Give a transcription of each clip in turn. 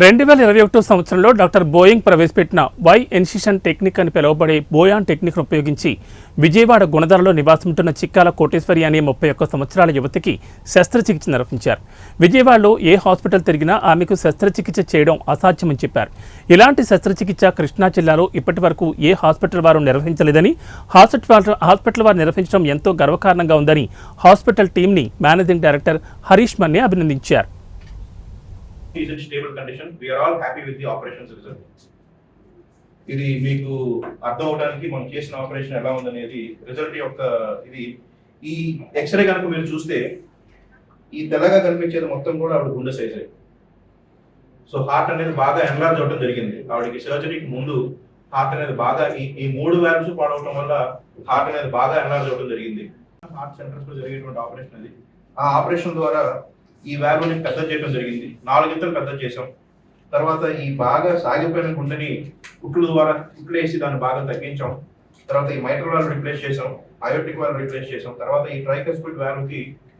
రెండు వేల ఇరవై ఒకటో సంవత్సరంలో డాక్టర్ బోయింగ్ ప్రవేశపెట్టిన వై ఎన్సిషన్ టెక్నిక్ అని పిలువబడే బోయాన్ టెక్నిక్ను ఉపయోగించి విజయవాడ గుణధరలో నివాసముంటున్న చిక్కాల కోటేశ్వరి అనే ముప్పై ఒక్క సంవత్సరాల యువతికి శస్త్రచికిత్స నిర్వహించారు. విజయవాడలో ఏ హాస్పిటల్ తిరిగినా ఆమెకు శస్త్రచికిత్స చేయడం అసాధ్యమని చెప్పారు. ఇలాంటి శస్త్రచికిత్స కృష్ణా జిల్లాలో ఇప్పటి వరకు ఏ హాస్పిటల్ వారు నిర్వహించలేదని హాస్పిటల్ హాస్పిటల్ వారు నిర్వహించడం ఎంతో గర్వకారణంగా ఉందని హాస్పిటల్ టీంని మేనేజింగ్ డైరెక్టర్ హరీష్ మన్నే అభినందించారు. Is in stable condition we are all happy with the operations result ఇది మీకు అర్థం అవడానికి మనం చేసిన ఆపరేషన్ ఎలా ఉందనేది రిజల్ట్ యొక్క ఇది. ఈ ఎక్స్రే కనుక మీరు చూస్తే ఈ తెల్లగా కనిపించేది మొత్తం కూడా ఆవిడ గుండె సైజే సో హార్ట్ అనేది బాగా ఎన్లార్జ్ అవడం జరిగింది. ఆవిడకి సర్జరీకి ముందు హార్ట్ అనేది బాగా ఈ ఈ మూడు వాల్వ్స్ పాడవటం వల్ల హార్ట్ అనేది బాగా ఎన్లార్జ్ అవడం జరిగింది. హార్ట్ సెంటర్స్లో జరిగేటువంటి ఆపరేషన్ అది. ఆ ఆపరేషన్ ద్వారా ఈ వాల్వ్ పెద్ద చేయడం జరిగింది. నాలుగింతలు పెద్ద చేసాం తర్వాత ఈ బాగా సాగిపోయిన గుండెని కుట్లు ద్వారా కుట్లు వేసి దాన్ని బాగా తగ్గించాం. తర్వాత ఈ మైట్రల్ వాల్వ్ రిప్లేస్ చేసాం బయోటిక్ వాల్వ్ రిప్లేస్ చేసాం తర్వాత ఈ ట్రైకస్పిడ్ వాల్వ్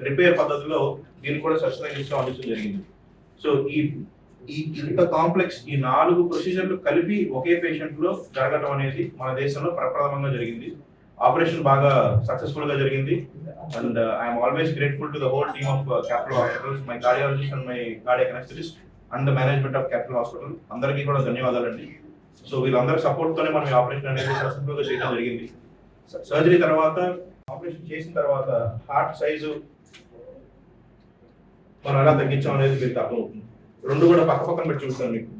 రిపేర్ పద్ధతిలో దీన్ని కూడా సబ్స్క్రైబ్ అందించడం జరిగింది. సో ఈ ఈ ఇంత కాంప్లెక్స్ ఈ నాలుగు ప్రొసీజర్లు కలిపి ఒకే పేషెంట్లో జరగడం అనేది మన దేశంలో ప్రప్రథమంగా జరిగింది. ఆపరేషన్ బాగా సక్సెస్ఫుల్గా జరిగింది. And I'm always grateful to the whole team of Capital Hospitals my cardiologist and my cardiac anaesthetist and management of Capital Hospital అందరికీ కూడా ధన్యవాదాలండి సో వీళ్ళందరి సపోర్ట్ తోనే మనం ఈ ఆపరేషన్ అనేది సక్సెస్ఫుల్గా చేయడం జరిగింది. సర్జరీ తర్వాత ఆపరేషన్ చేసిన తర్వాత హార్ట్ సైజు మనం ఎలా తగ్గించాం అనేది మీకు అర్థమవుతుంది రెండు కూడా పక్క పక్కన పెట్టి చూస్తాను మీకు.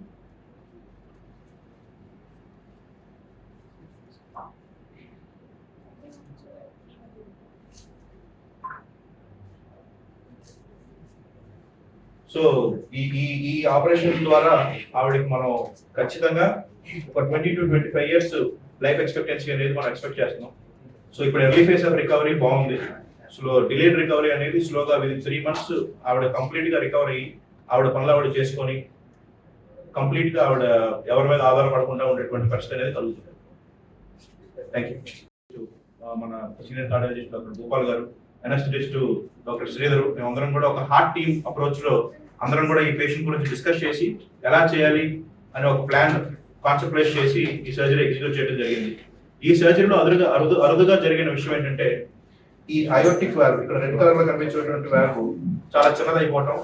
సో ఈ ఈ ఈ ఆపరేషన్ ద్వారా ఆవిడకి మనం ఖచ్చితంగా ఒక twenty to twenty five years life expectancy అనేది మనం ఎక్స్పెక్ట్ చేస్తున్నాం. సో ఇప్పుడు ఎర్లీ ఫేస్ ఆఫ్ రికవరీ బాగుంది. స్లో డిలేడ్ రికవరీ అనేది స్లోగా విదిన్ త్రీ మంత్స్ ఆవిడ కంప్లీట్గా రికవర్ అయ్యి ఆవిడ పనులు ఆవిడ చేసుకొని కంప్లీట్గా ఆవిడ ఎవరి మీద ఆధారపడకుండా ఉండేటువంటి పరిస్థితి అనేది కలుగుతుంది. థ్యాంక్ యూ మన senior cardiologist doctor Gopal garu anaesthetist doctor Sridhar మేమందరం కూడా ఒక హార్ట్ టీమ్ అప్రోచ్లో అందరం కూడా ఈ పేషెంట్ గురించి డిస్కస్ చేసి ఎలా చేయాలి అనే ఒక ప్లాన్ కాన్సన్ట్రేట్ చేసి ఈ సర్జరీ ఎగ్జిక్యూట్ చేయడం జరిగింది. ఈ సర్జరీలో అరుదుగా అరుదు అరుదుగా జరిగిన విషయం ఏంటంటే ఈ అయోటిక్ వాల్వ్ ఇక్కడ రెడ్ కలర్లో కనిపించేటువంటి వాల్వ్ చాలా చిన్నదైపోవటం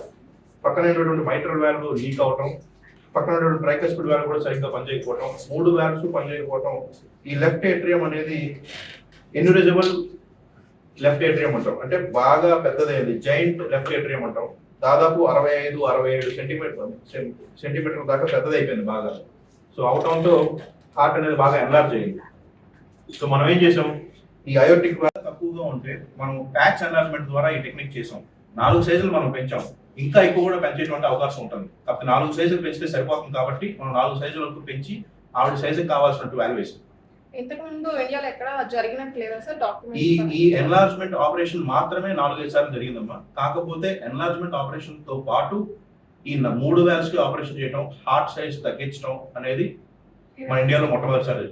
పక్కన ఉన్నటువంటి మైట్రల్ వాల్వ్ లీక్ అవటం పక్కన ఉన్నటువంటి ట్రైకస్పిడ్ వాల్వ్ కూడా సరిగ్గా పనిచేయకపోవటం మూడు వాల్వ్స్ పనిచేయకపోవటం ఈ లెఫ్ట్ ఏట్రియం అనేది ఎన్యూరిజబుల్ లెఫ్ట్ ఏట్రియం అంటాం. అంటే బాగా పెద్దదైంది జైంట్ లెఫ్ట్ ఏట్రియం అంటాం. దాదాపు అరవై ఐదు అరవై ఏడు సెంటీమీటర్ సెంటీమీటర్ దాకా పెద్దదైపోయింది బాగా. సో అవటంతో హార్ట్ అనేది బాగా ఎన్లార్జ్ అయింది సో మనం ఏం చేసాం? ఈ అయోటిక్ తక్కువగా ఉంటే మనం ప్యాచ్ ఎన్లార్జ్మెంట్ ద్వారా ఈ టెక్నిక్ చేసాం. నాలుగు సైజులు మనం పెంచాం. ఇంకా ఎక్కువ కూడా పెంచేటువంటి అవకాశం ఉంటుంది. కాబట్టి నాలుగు సైజులు పెంచితే సరిపోతుంది కాబట్టి మనం నాలుగు సైజుల వరకు పెంచి ఆవిడ సైజుకి కావాల్సినట్టు వాల్యుయేషన్ ఇంతకు ముందు ఇండియాలో ఎక్కడ జరిగినట్టు లేదా సార్ ఈ డాక్యుమెంట్ ఈ ఎన్లార్జ్మెంట్ ఆపరేషన్ మాత్రమే నాలుగైదు సార్లు జరిగిందమ్మా కాకపోతే ఎన్లార్జ్మెంట్ ఆపరేషన్తో పాటు ఈ మూడు వ్యాల్స్కి ఆపరేషన్ చేయడం హార్ట్ సైజ్ తగ్గించడం అనేది మన ఇండియాలో మొట్టమొదటిసారి.